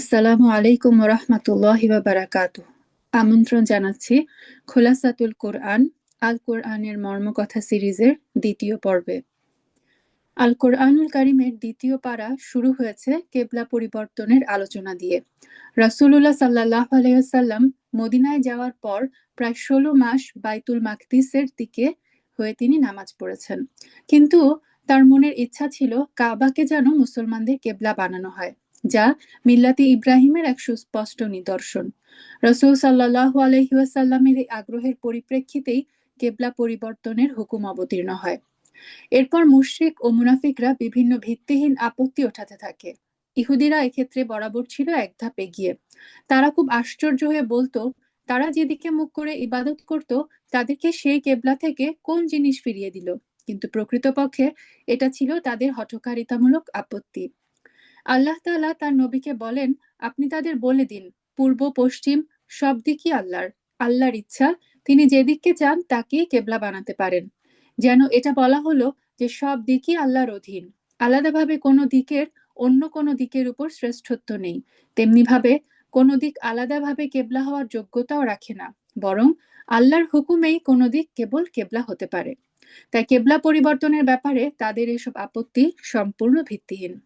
আসসালামু আলাইকুম রহমতুল্লাহ বারাকাত আমন্ত্রণ জানাচ্ছি খোলাসাতুল কোরআন, আল কোরআনের মর্মকথা সিরিজের দ্বিতীয় পর্বে। আল কোরআনুল কারিমের দ্বিতীয় পাড়া শুরু হয়েছে কেবলা পরিবর্তনের আলোচনা দিয়ে। রাসুল্লাহ সাল্লাহ আলাইসাল্লাম মদিনায় যাওয়ার পর প্রায় ষোলো মাস বাইতুল মাকদিসের দিকে হয়ে তিনি নামাজ পড়েছেন। কিন্তু তার মনের ইচ্ছা ছিল কাবাকে যেন মুসলমানদের কেবলা বানানো হয়। যা মিল্লাতি ইব্রাহিমের এক সুস্পষ্ট নিদর্শন। রসুল সাল্লাহ আলহিউসাল্লামের এই আগ্রহের পরিপ্রেক্ষিতেই কেবলা পরিবর্তনের হুকুম অবতীর্ণ হয়। এরপর মুশরিক ও মুনাফিকরা বিভিন্ন ভিত্তিহীন আপত্তি ওঠাতে থাকে। ইহুদিরা এক্ষেত্রে বরাবর ছিল এক ধাপ এগিয়ে। তারা খুব আশ্চর্য হয়ে বলতো, তারা যেদিকে মুখ করে ইবাদত করত, তাদেরকে সেই কেবলা থেকে কোন জিনিস ফিরিয়ে দিল? কিন্তু প্রকৃতপক্ষে এটা ছিল তাদের হঠকারিতামূলক আপত্তি। আল্লাহ তাআলা তার নবীকে বলেন, আপনি তাদের বলে দিন, পূর্ব, পশ্চিম, সব দিকই আল্লাহর। আল্লাহর ইচ্ছা, তিনি যেদিককে চান তাকেই কেবলা বানাতে পারেন। যেন এটা বলা হলো যে সব দিকই আল্লাহর অধীন। আলাদাভাবে কোনো দিকের, অন্য কোনো দিকের উপর শ্রেষ্ঠত্ব নেই। তেমনি ভাবে কোনো দিক আলাদাভাবে কেবলা হওয়ার যোগ্যতাও রাখে না, বরং আল্লাহর হুকুমেই কোনো দিক কেবল কেবলা হতে পারে। তাই কেবলা পরিবর্তনের ব্যাপারে তাদের এসব আপত্তি সম্পূর্ণ ভিত্তিহীন।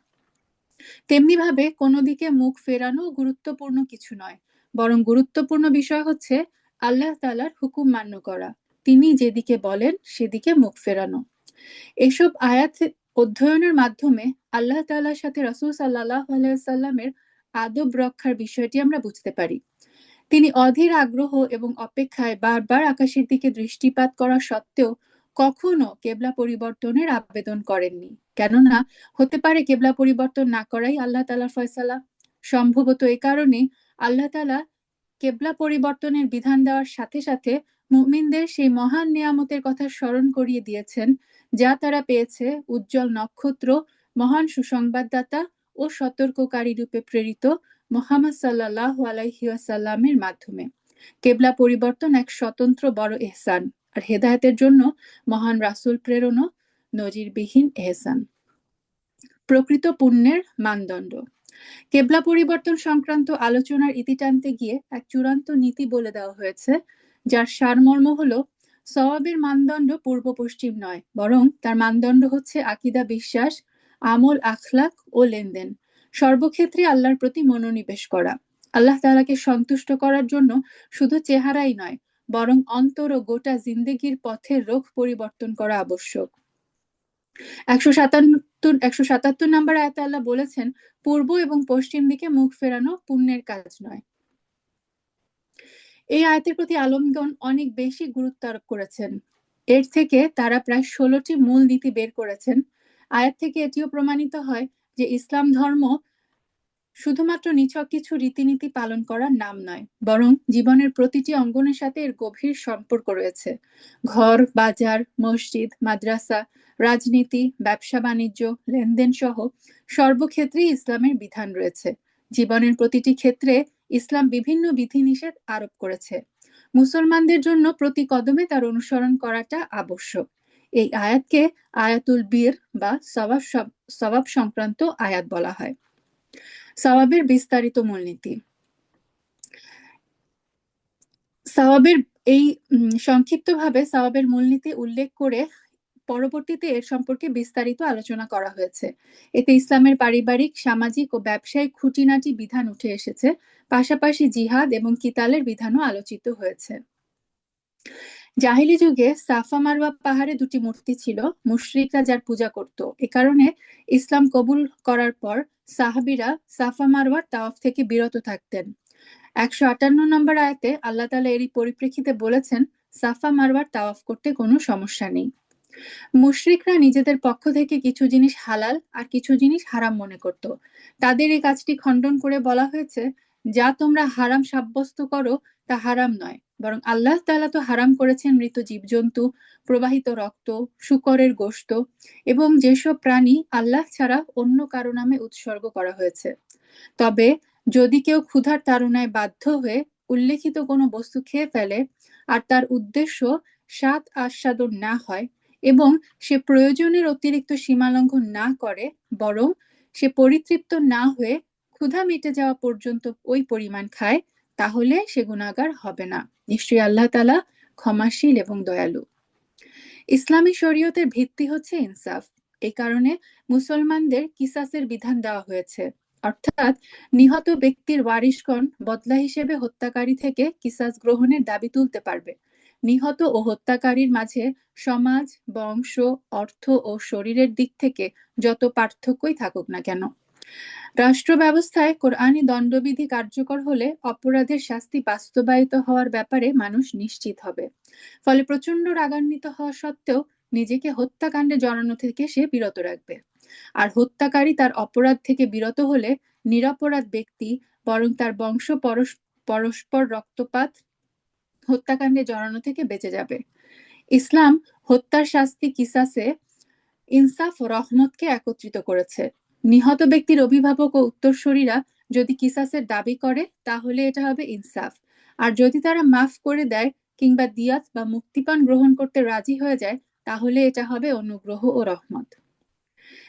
তেমনিভাবে কোনো দিকে মুখ ফেরানো গুরুত্বপূর্ণ কিছু নয়। বরং গুরুত্বপূর্ণ বিষয় হচ্ছে আল্লাহ তালার হুকুম মান্য করা। তিনি যেদিকে বলেন সেদিকে মুখ ফেরানো। এসব আয়াত অধ্যয়নের মাধ্যমে আল্লাহ তালার সাথে রসুল সাল্লাহ আলাইসাল্লামের আদব রক্ষার বিষয়টি আমরা বুঝতে পারি। তিনি অধীর আগ্রহ এবং অপেক্ষায় বারবার আকাশের দিকে দৃষ্টিপাত করা সত্ত্বেও কখনো কেবলা পরিবর্তনের আবেদন করেননি। কেননা, হতে পারে কেবলা পরিবর্তন না করাই আল্লাহ তালার ফয়সালা। সম্ভবত এ কারণে আল্লাহ তালা কেবলা পরিবর্তনের বিধান দেওয়ার সাথে সাথে মুমিনদের সেই মহান নিয়ামতের কথা স্মরণ করিয়ে দিয়েছেন, যা তারা পেয়েছে উজ্জ্বল নক্ষত্র, মহান সুসংবাদদাতা ও সতর্ককারী রূপে প্রেরিত মোহাম্মদ সাল্লাহ আলাইহিয়াসাল্লামের মাধ্যমে। কেবলা পরিবর্তন এক স্বতন্ত্র বড় এহসান। আর হেদায়তের জন্য মহান রাসুল প্রেরণ নজিরবিহীন এহসান। প্রকৃত পুণ্যের মানদণ্ড। কেবলা পরিবর্তন সংক্রান্ত আলোচনার ইতি টানতে গিয়ে এক চূড়ান্ত নীতি বলে দেওয়া হয়েছে, যার সারমর্ম হলো সওয়াবের মানদণ্ড পূর্ব পশ্চিম নয়, বরং তার মানদণ্ড হচ্ছে আকিদা বিশ্বাস, আমল আখলাক ও লেনদেন, সর্বক্ষেত্রে আল্লাহর প্রতি মনোনিবেশ করা। আল্লাহ তালাকে সন্তুষ্ট করার জন্য শুধু চেহারাই নয় বরং অন্তর ও গোটা জিন্দেগির পথের রোগ পরিবর্তন করা আবশ্যক। একশো সাতাত্তর একশো সাতাত্তর নম্বর আয়তে আল্লাহ বলেছেন, পূর্ব এবং পশ্চিম দিকে মুখ ফেরানো পুণ্যের কাজ নয়। এই আয়তের প্রতি আলমগণ অনেক বেশি গুরুত্ব আরোপ করেছেন। এর থেকে তারা প্রায় ষোলোটি মূল নীতি বের করেছেন। আয়াত থেকে এটিও প্রমাণিত হয় যে ইসলাম ধর্ম শুধুমাত্র নিছক কিছু রীতিনীতি পালন করার নাম নয়, বরং জীবনের প্রতিটি অঙ্গনের সাথে এর গভীর সম্পর্ক রয়েছে। ঘর, বাজার, মসজিদ, মাদ্রাসা, রাজনীতি, ব্যবসা, বাণিজ্য, লেনদেন সহ সর্বক্ষেত্রেই ইসলামের বিধান রয়েছে। জীবনের প্রতিটি ক্ষেত্রে ইসলাম বিভিন্ন বিধিনিষেধ আরোপ করেছে। মুসলমানদের জন্য প্রতি কদমে তার অনুসরণ করাটা আবশ্যক। এই আয়াতকে আয়াতুল বীর বা সবাব সবাব সংক্রান্ত আয়াত বলা হয়। সওয়াবের বিস্তারিত মূলনীতি। সওয়াবের এই সংক্ষিপ্তভাবে সওয়াবের মূলনীতি উল্লেখ করে পরবর্তীতে এর সম্পর্কে বিস্তারিত আলোচনা করা হয়েছে। এতে ইসলামের পারিবারিক, সামাজিক ও ব্যবসায়িক খুঁটিনাটি বিধান উঠে এসেছে। পাশাপাশি জিহাদ এবং কিতালের বিধানও আলোচিত হয়েছে। জাহিলি যুগে সাফা মারওয়া পাহাড়ে দুটি মূর্তি ছিল, মুশরিকরা যার পূজা করত। এ কারণে ইসলাম কবুল করার পর সাহাবিরা সাফা মারওয়ার তাওয়াফ থেকে বিরত থাকতেন। একশো আটান্ন নম্বর আয়াতে আল্লাহ তালা এরই পরিপ্রেক্ষিতে বলেছেন, সাফা মারওয়ার তাওয়াফ করতে কোনো সমস্যা নেই। মুশরিকরা নিজেদের পক্ষ থেকে কিছু জিনিস হালাল আর কিছু জিনিস হারাম মনে করত। তাদের এই কাজটি খণ্ডন করে বলা হয়েছে, যা তোমরা হারাম সাব্যস্ত করো তা হারাম নয়। বরং আল্লাহ তালা তো হারাম করেছেন মৃত জীবজন্তু, প্রবাহিত রক্ত, শুকরের গোস্ত এবং যেসব প্রাণী আল্লাহ ছাড়া অন্য কারও নামে উৎসর্গ করা হয়েছে। তবে যদি কেউ ক্ষুধার তাড়নায় বাধ্য হয়ে উল্লেখিত কোনো বস্তু খেয়ে ফেলে আর তার উদ্দেশ্য স্বাদ আস্বাদন না হয় এবং সে প্রয়োজনের অতিরিক্ত সীমালঙ্ঘন না করে, বরং সে পরিতৃপ্ত না হয়ে ক্ষুধা মিটে যাওয়া পর্যন্ত ওই পরিমাণ খায় তাহলে সে গুণাগার হবে না। নিশ্চয়ই আল্লাহ তালা ক্ষমাশীল এবং দয়ালু। ইসলামী শরীয়তের ভিত্তি হচ্ছে ইনসাফ। এই কারণে মুসলমানদের কিসাসের বিধান দেওয়া হয়েছে। অর্থাৎ নিহত ব্যক্তির ওয়ারিশগণ বদলা হিসেবে হত্যাকারী থেকে কিসাস গ্রহণের দাবি তুলতে পারবে। নিহত ও হত্যাকারীর মাঝে সমাজ, বংশ, অর্থ ও শরীরের দিক থেকে যত পার্থক্যই থাকুক না কেন। রাষ্ট্র ব্যবস্থায় কোরআনি দণ্ডবিধি কার্যকর হলে অপরাধের শাস্তি বাস্তবায়িত হওয়ার ব্যাপারে মানুষ নিশ্চিত হবে। ফলে প্রচণ্ড রাগান্বিত হওয়া সত্ত্বেও নিজেকে হত্যাকাণ্ডে জড়ানো থেকে সে বিরত রাখবে। আর হত্যাকারী তার অপরাধ থেকে বিরত হলে নিরপরাধ ব্যক্তি বরং তার বংশ পরস্পর রক্তপাত হত্যাকাণ্ডে জড়ানো থেকে বেঁচে যাবে। ইসলাম হত্যার শাস্তি কিসাসে ইনসাফ রহমতকে একত্রিত করেছে। নিহত ব্যক্তির অভিভাবক ও উত্তরসূরিরা যদি কিসাসের দাবি করে, তাহলে এটা হবে ইনসাফ। আর যদি তারা মাফ করে দেয় কিংবা দিয়াত বা মুক্তিপান গ্রহণ করতে রাজি হয়ে যায়, তাহলে এটা হবে অনুগ্রহ ও রহমত।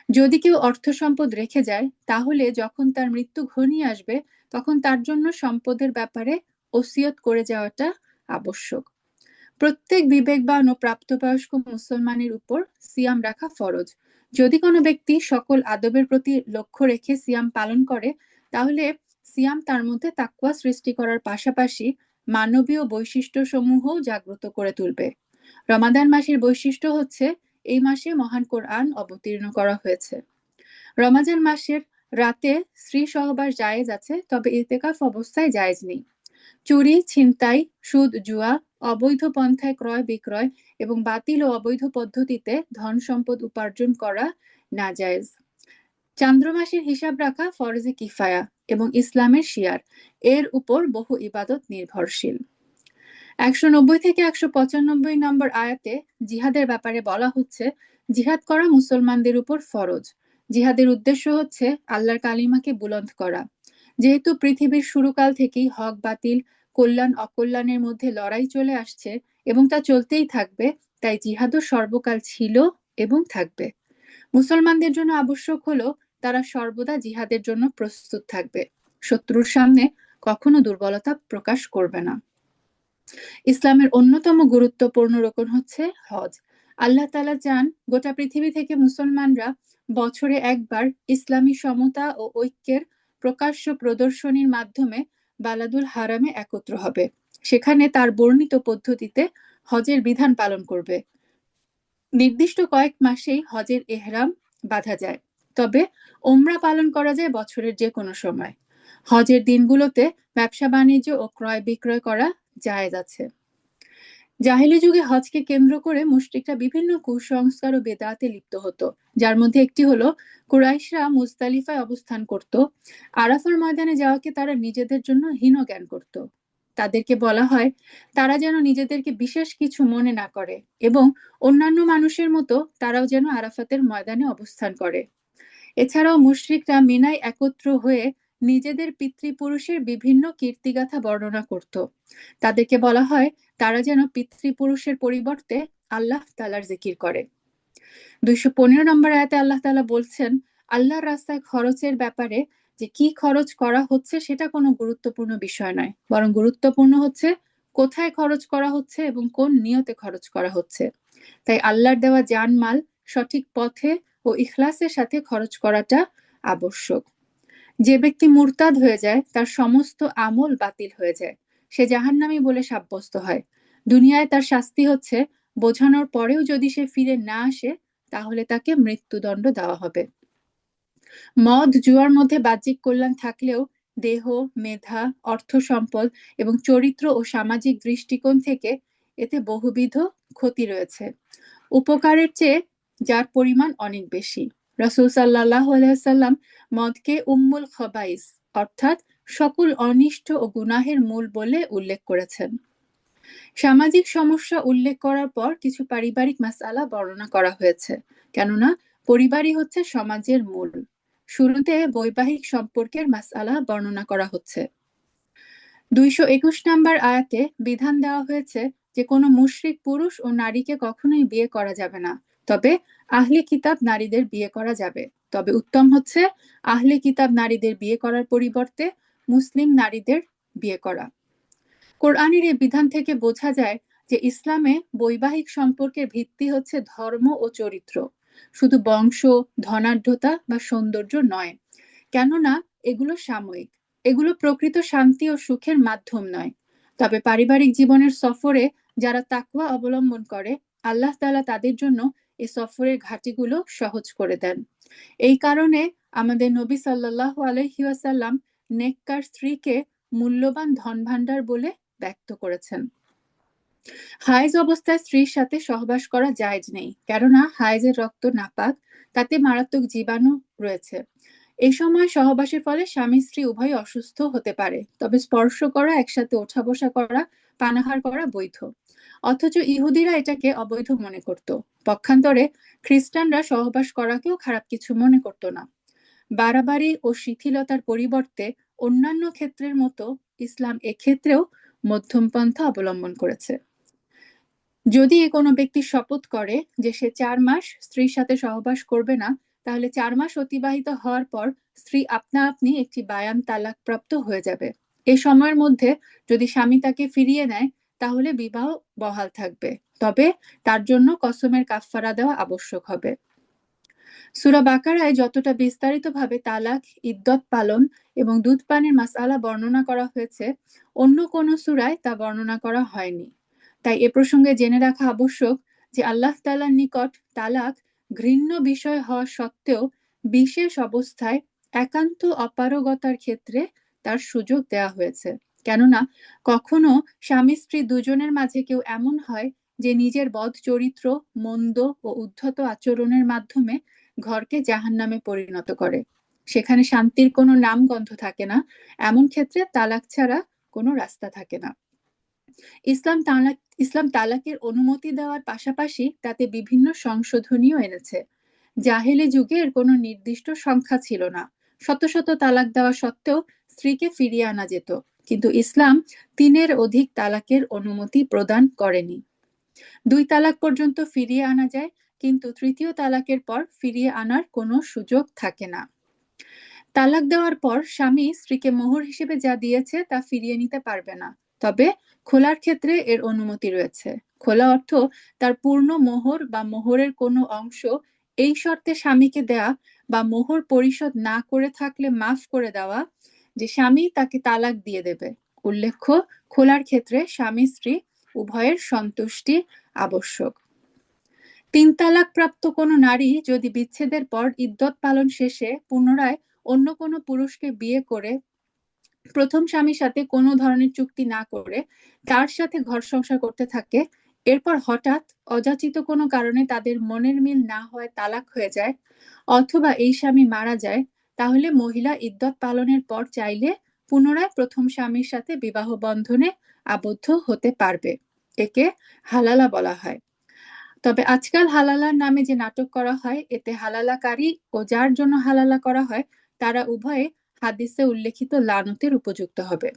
যদি কেউ অর্থ সম্পদ রেখে যায়, তাহলে যখন তার মৃত্যু ঘনিয়ে আসবে, তখন তার জন্য সম্পদের ব্যাপারে ওসিয়ত করে যাওয়াটা আবশ্যক। প্রত্যেক বিবেকবান ও প্রাপ্তবয়স্ক মুসলমানের উপর সিয়াম রাখা ফরজ। যদি কোনো ব্যক্তি সকল আদবের প্রতি লক্ষ্য রেখে সিয়াম পালন করে, তাহলে সিয়াম তার মধ্যে তাকুয়া সৃষ্টি করার পাশাপাশি মানবীয় বৈশিষ্ট্য সমূহ জাগ্রত করে তুলবে। রমাদান মাসের বৈশিষ্ট্য হচ্ছে, এই মাসে মহান কোরআন অবতীর্ণ করা হয়েছে। রমাজান মাসের রাতে স্ত্রী সহবাস জায়েজ আছে, তবে ইতেকাফ অবস্থায় জায়েজ নেই। চুরি, ছিনতাই, সুদ, জুয়া, অবৈধ পন্থায় ক্রয়, বিক্রয় এবং বাতিল ও অবৈধ পদ্ধতিতে ধন সম্পদ উপার্জন করা না জায়েজ চান্দ্রমাসের হিসাব রাখা ফরজে কিফায়া এবং ইসলামের শিয়ার, এর উপর বহু ইবাদত নির্ভরশীল। একশো নব্বই থেকে একশো পঁচানব্বই নম্বর আয়াতে জিহাদের ব্যাপারে বলা হচ্ছে, জিহাদ করা মুসলমানদের উপর ফরজ। জিহাদের উদ্দেশ্য হচ্ছে আল্লাহর কালিমাকে বুলন্দ করা। যেহেতু পৃথিবীর শুরুকাল থেকেই হক, বাতিল, কল্যাণ, অকল্যাণের মধ্যে লড়াই চলে আসছে এবং তা চলতেই থাকবে, তাই জিহাদও সর্বকাল ছিল এবং থাকবে। মুসলমানদের জন্য আবশ্যক হলো তারা সর্বদা জিহাদের জন্য প্রস্তুত থাকবে। শত্রুর সামনে কখনো দুর্বলতা প্রকাশ করবে না। ইসলামের অন্যতম গুরুত্বপূর্ণ রোকন হচ্ছে হজ। আল্লাহ তালা চান গোটা পৃথিবী থেকে মুসলমানরা বছরে একবার ইসলামী সমতা ও ঐক্যের প্রকাশ্য প্রদর্শনীর মাধ্যমে বালাদুল হারামে একত্র হবে। সেখানে তার বর্ণিত পদ্ধতিতে হজের বিধান পালন করবে। নির্দিষ্ট কয়েক মাসেই হজের এহরাম বাঁধা যায়। তবে ওমরা পালন করা যায় বছরের যে কোনো সময়। হজের দিনগুলোতে ব্যবসা বাণিজ্য ও ক্রয় বিক্রয় করা জায়েজ আছে। জাহিলি যুগে হজকে কেন্দ্র করে মুশরিকরা বিভিন্ন কুসংস্কার ও বেদাতে লিপ্ত হতো। যার মধ্যে একটি হলো, কুরাইশরা মুজতালিফায় অবস্থান করত। আরাফার ময়দানে যাওয়াকে তারা নিজেদের জন্য হীন জ্ঞান করত। তাদেরকে বলা হয়, তারা যেন নিজেদেরকে বিশেষ কিছু মনে না করে এবং অন্যান্য মানুষের মতো তারাও যেন আরাফাতের ময়দানে অবস্থান করে। এছাড়াও মুশরিকরা মিনায় একত্র হয়ে নিজেদের পিতৃপুরুষের বিভিন্ন কীর্তিগাথা বর্ণনা করত। তাদেরকে বলা হয় তারা যেন পিতৃপুরুষের পরিবর্তে আল্লাহ তালার জিকির করে। দুইশো পনেরো নম্বর আয়াতে আল্লাহ তালা বলছেন, আল্লাহর রাস্তায় খরচের ব্যাপারে যে কি খরচ করা হচ্ছে সেটা কোনো গুরুত্বপূর্ণ বিষয় নয়। বরং গুরুত্বপূর্ণ হচ্ছে কোথায় খরচ করা হচ্ছে এবং কোন নিয়তে খরচ করা হচ্ছে। তাই আল্লাহর দেওয়া জানমাল সঠিক পথে ও ইখলাসের সাথে খরচ করাটা আবশ্যক। যে ব্যক্তি মুরতাদ হয়ে যায়, তার সমস্ত আমল বাতিল হয়ে যায়। সে জাহান্নামী বলে সাব্যস্ত হয়। দুনিয়ায় তার শাস্তি হচ্ছে, বোঝানোর পরেও যদি সে ফিরে না আসে, তাহলে তাকে মৃত্যুদণ্ড দেওয়া হবে। মদ, জুয়ার মধ্যে বাহ্যিক কল্যাণ থাকলেও দেহ, মেধা, অর্থ সম্পদ এবং চরিত্র ও সামাজিক দৃষ্টিকোণ থেকে এতে বহুবিধ ক্ষতি রয়েছে। উপকারের চেয়ে যার পরিমাণ অনেক বেশি। রসুল সাল্লাহ আলাইসাল্লাম মদকে উম্মুল খবাইস অর্থাৎ সকল অনিষ্ট ও গুনাহের মূল বলে উল্লেখ করেছেন। সামাজিক সমস্যা উল্লেখ করার পর কিছু পারিবারিক মাসালা বর্ণনা করা হয়েছে, কেননা পরিবারই হচ্ছে সমাজের মূল। শুরুতে বৈবাহিক সম্পর্কের মাসালা বর্ণনা করা হচ্ছে। দুইশো একুশ নাম্বার আয়াতে বিধান দেওয়া হয়েছে যে কোনো মুশরিক পুরুষ ও নারীকে কখনোই বিয়ে করা যাবে না, তবে আহলে কিতাব নারীদের বিয়ে করা যাবে। তবে উত্তম হচ্ছে, আহলে কিতাব নারীদের বিয়ে করার পরিবর্তে মুসলিম নারীদের বিয়ে করা। কোরআনের এই বিধান থেকে বোঝা যায় যে ইসলামে বৈবাহিক সম্পর্কের ভিত্তি হচ্ছে ধর্ম ও চরিত্র। শুধু বংশ, ধনাঢ্যতা বা সৌন্দর্য নয়, কেননা এগুলো সাময়িক। এগুলো প্রকৃত শান্তি ও সুখের মাধ্যম নয়। তবে পারিবারিক জীবনের সফরে যারা তাকুয়া অবলম্বন করে, আল্লাহ তালা তাদের জন্য এই সফরের ঘাটিগুলো সহজ করে দেন। এই কারণে আমাদের নবী সাল্লাল্লাহু আলাইহি ওয়াসাল্লাম নেককার স্ত্রীকে মূল্যবান ধন ভাণ্ডার বলে ব্যক্ত করেছেন। হাইজ অবস্থায় স্ত্রীর সাথে সহবাস করা জায়েজ নেই, কেননা হায়েজের রক্ত নাপাক, তাতে মারাত্মক জীবাণু রয়েছে। এই সময় সহবাসের ফলে স্বামী স্ত্রী উভয় অসুস্থ হতে পারে, তবে স্পর্শ করা, একসাথে ওঠা বসা করা, পানাহার করা বৈধ। অথচ ইহুদিরা এটাকে অবৈধ মনে করত। পক্ষান্তরে খ্রিস্টানরা সহবাস করাকেও খারাপ কিছু মনে করত না। বাড়াবাড়ি ও শিথিলতার পরিবর্তে অন্যান্য ক্ষেত্রের মতো ইসলাম এক্ষেত্রেও মধ্যম পন্থা অবলম্বন করেছে। যদি কোনো ব্যক্তি শপথ করে যে সে চার মাস স্ত্রীর সাথে সহবাস করবে না, তাহলে চার মাস অতিবাহিত হওয়ার পর স্ত্রী আপনা আপনি একটি বায়ান তালাক প্রাপ্ত হয়ে যাবে। এ সময়ের মধ্যে যদি স্বামী তাকে ফিরিয়ে নেয়, তাহলে বিবাহ বহাল থাকবে। তবে তার জন্য কসমের কাফফারা দেওয়া আবশ্যক হবে। সুরা বাকারায় যতটা বিস্তারিতভাবে তালাক ইদ্যত পালন এবং দুধ পানের মাসালা বর্ণনা করা হয়েছে, অন্য কোনো সুরায় তা বর্ণনা করা হয়নি। তাই এ প্রসঙ্গে জেনে রাখা আবশ্যক যে আল্লাহ তালার নিকট তালাক ঘৃণ্য বিষয় হওয়া সত্ত্বেও বিশেষ অবস্থায় একান্ত অপারগতার ক্ষেত্রে তার সুযোগ দেয়া হয়েছে। কেননা, কখনো স্বামী স্ত্রী দুজনের মাঝে কেউ এমন হয় যে নিজের বদ চরিত্র মন্দ ও উদ্ধত আচরণের মাধ্যমে ঘরকে জাহান নামে পরিণত করে। সেখানে শান্তির কোনো নাম গন্ধ থাকে না। এমন ক্ষেত্রে তালাক ছাড়া কোনো রাস্তা থাকে না। ইসলাম তালাক ইসলাম তালাকের অনুমতি দেওয়ার পাশাপাশি তাতে বিভিন্ন সংশোধনীও এনেছে। জাহেলি যুগে এর কোনো নির্দিষ্ট সংখ্যা ছিল না। শত শত তালাক দেওয়া সত্ত্বেও স্ত্রীকে ফিরিয়ে আনা যেত। কিন্তু ইসলাম তিনের অধিক তালাকের অনুমতি প্রদান করেনি। দুই তালাক পর্যন্ত ফিরিয়ে আনা যায় কিন্তু তৃতীয় তালাকের পর ফিরিয়ে আনার কোনো সুযোগ থাকে না। তালাক দেওয়ার পর স্বামী স্ত্রীকে মোহর হিসেবে যা দিয়েছে তা ফিরিয়ে নিতে পারবে না। তবে খোলার ক্ষেত্রে এর অনুমতি রয়েছে। খোলা অর্থ তার পূর্ণ মোহর বা মোহরের কোনো অংশ এই শর্তে স্বামীকে দেয়া বা মোহর পরিশোধ না করে থাকলে মাফ করে দেওয়া যে স্বামী তাকে তালাক দিয়ে দেবে। উল্লেখ্য, খোলার ক্ষেত্রে স্বামী স্ত্রী উভয়ের সন্তুষ্টি আবশ্যক। তিন তালাক প্রাপ্ত কোনো নারী যদি বিচ্ছেদের পর ইদ্যত পালন শেষে পুনরায় অন্য কোনো পুরুষকে বিয়ে করে প্রথম স্বামীর সাথে কোনো ধরনের চুক্তি না করে তার সাথে ঘর সংসার করতে থাকে, এরপর হঠাৎ অযাচিত কোনো কারণে তাদের মনের মিল না হয় তালাক হয়ে যায় অথবা এই স্বামী মারা যায়, তাহলে মহিলা ইদ্যত পালনের পর চাইলে পুনরায় প্রথম স্বামীর সাথে বিবাহ বন্ধনে আবদ্ধ হতে পারবে। একে হালালা বলা হয়। তবে আজকাল হালালার নামে যে নাটক করা হয়, এতে হালালাকারী ও যার জন্য হালালা করা হয়, তারা উভয়ে হাদিসে উল্লেখিত লানতের উপযুক্ত হবে।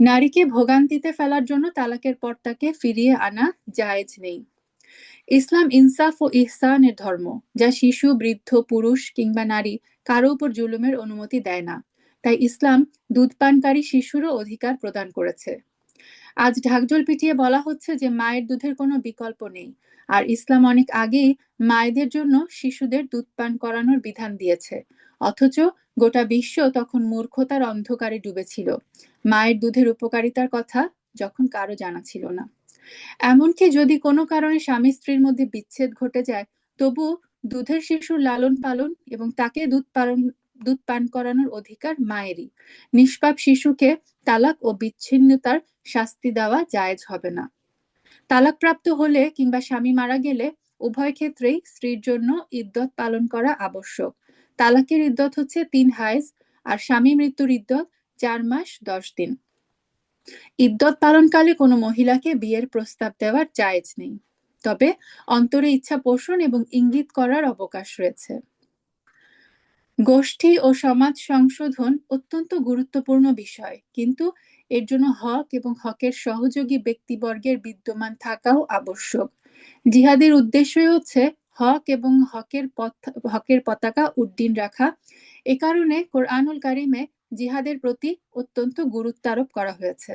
নারীকে ভোগান্তিতে ফেলার জন্য তালাকের পর তাকে ফিরিয়ে আনা জায়েজ নেই। ইসলাম ইনসাফ ও ইহসানের ধর্ম, যা শিশু, বৃদ্ধ, পুরুষ কিংবা নারী কারও উপর জুলুমের অনুমতি দেয় না, তাই ইসলাম দুধপানকারী শিশুরও অধিকার প্রদান করেছে। আজ ঢাকঢোল পিটিয়ে বলা হচ্ছে যে মায়ের দুধের কোনো বিকল্প নেই। আর ইসলাম অনেক আগেই মায়েদের জন্য শিশুদের দুধ পান করানোর বিধান দিয়েছে। অথচ গোটা বিশ্ব তখন মূর্খতার অন্ধকারে ডুবেছিল। মায়ের দুধের উপকারিতার কথা যখন কারও জানা ছিল না। এমনকি যদি কোনো কারণে স্বামী স্ত্রীর মধ্যে বিচ্ছেদ ঘটে যায়, তবু দুধের শিশুর লালন পালন এবং তাকে দুধ পালন, দুধ পান করানোর অধিকার মায়েরই। নিষ্পাপ শিশুকে তালাক ও বিচ্ছিন্নতার শাস্তি দেওয়া জায়েজ হবে না। তালাকপ্রাপ্ত হলে কিংবা স্বামী মারা গেলে উভয় ক্ষেত্রেই স্ত্রীর জন্য ইদ্যত পালন করা আবশ্যক। তালাকের ইদ্যত হচ্ছে তিন হায়েজ আর স্বামী মৃত্যুর ইদ্যত চার মাস, দশ দিন। ইদ্যত পালনকালে কোনো মহিলাকে বিয়ের প্রস্তাব দেওয়ার জায়েজ নেই। তবে অন্তরে ইচ্ছা পোষণ এবং ইঙ্গিত করার অবকাশ রয়েছে। গোষ্ঠী ও সমাজ সংশোধন অত্যন্ত গুরুত্বপূর্ণ বিষয়। কিন্তু এর জন্য হক এবং হকের সহযোগী ব্যক্তিবর্গের বিদ্যমান থাকাও আবশ্যক। জিহাদের উদ্দেশ্যই হচ্ছে হক এবং হকের পথ, হকের পতাকা উড্ডীন রাখা। এ কারণে কোরআনুল কারিমে জিহাদের প্রতি অত্যন্ত গুরুত্ব আরোপ করা হয়েছে।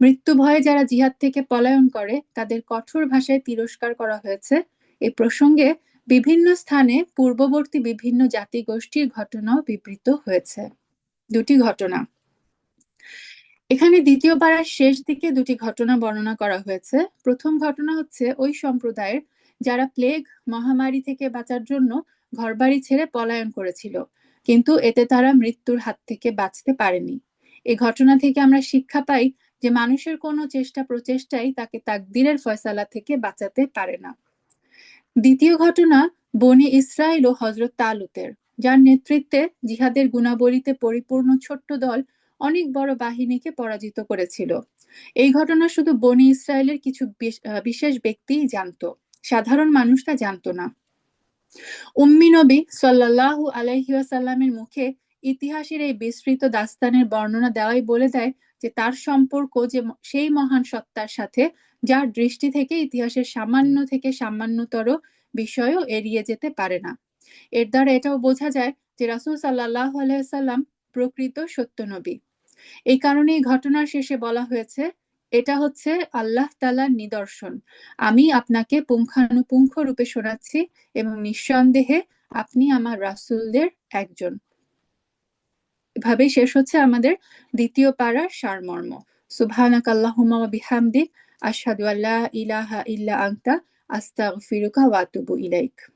মৃত্যু ভয়ে যারা জিহাদ থেকে পলায়ন করে, তাদের কঠোর ভাষায় তিরস্কার করা হয়েছে। এ প্রসঙ্গে বিভিন্ন স্থানে পূর্ববর্তী বিভিন্ন জাতিগোষ্ঠীর ঘটনাও বিবৃত হয়েছে। দুটি ঘটনা। এখানে দ্বিতীয় পাড়ার শেষ দিকে দুটি ঘটনা বর্ণনা করা হয়েছে। প্রথম ঘটনা হচ্ছে ওই সম্প্রদায়ের যারা প্লেগ মহামারী থেকে বাঁচার জন্য ঘরবাড়ি ছেড়ে পলায়ন করেছিল, কিন্তু এতে তারা মৃত্যুর হাত থেকে বাঁচতে পারেনি। এই ঘটনা থেকে আমরা শিক্ষা পাই যে মানুষের কোনো চেষ্টা প্রচেষ্টাই তাকে তাকদিরের ফয়সালা থেকে বাঁচাতে পারে না। দ্বিতীয় ঘটনা বনি ইসরায়েল ও হজরত তালুতের, যার নেতৃত্বে জিহাদের গুণাবলীতে পরিপূর্ণ ছোট্ট দল অনেক বড় বাহিনীকে পরাজিত করেছিল। এই ঘটনা শুধু বনি ইসরায়েলের কিছু বিশেষ ব্যক্তিই জানত, সাধারণ মানুষ তা জানত না। উম্মি নবী সাল্লাহু আলাইহিওয়াসাল্লামের মুখে ইতিহাসের এই বিস্তৃত দাস্তানের বর্ণনা দেওয়াই বলে দেয় যে তার সম্পর্ক যে সেই মহান সত্তার সাথে, যার দৃষ্টি থেকে ইতিহাসের সামান্য থেকে সামান্যতর বিষয়ও এড়িয়ে যেতে পারে না। এর দ্বারা এটাও বোঝা যায় যে রাসুল সাল্লাহ আলাইসাল্লাম প্রকৃত সত্য নবী। এই কারণে ঘটনার শেষে বলা হয়েছে, এটা হচ্ছে আল্লাহ তালার নিদর্শন। আমি আপনাকে পুঙ্খানুপুঙ্খ রূপে শোনাচ্ছি এবং নিঃসন্দেহে আপনি আমার রাসুলদের একজন। এভাবেই শেষ হচ্ছে আমাদের দ্বিতীয় পাড়ার সারমর্ম। সুবহানাক আল্লাহুম্মা ওয়া বিহামদিক, আশহাদু আল্লা ইলাহা ইল্লা আনতা, আস্তাগফিরুকা ওয়া আতুবু ইলাইক।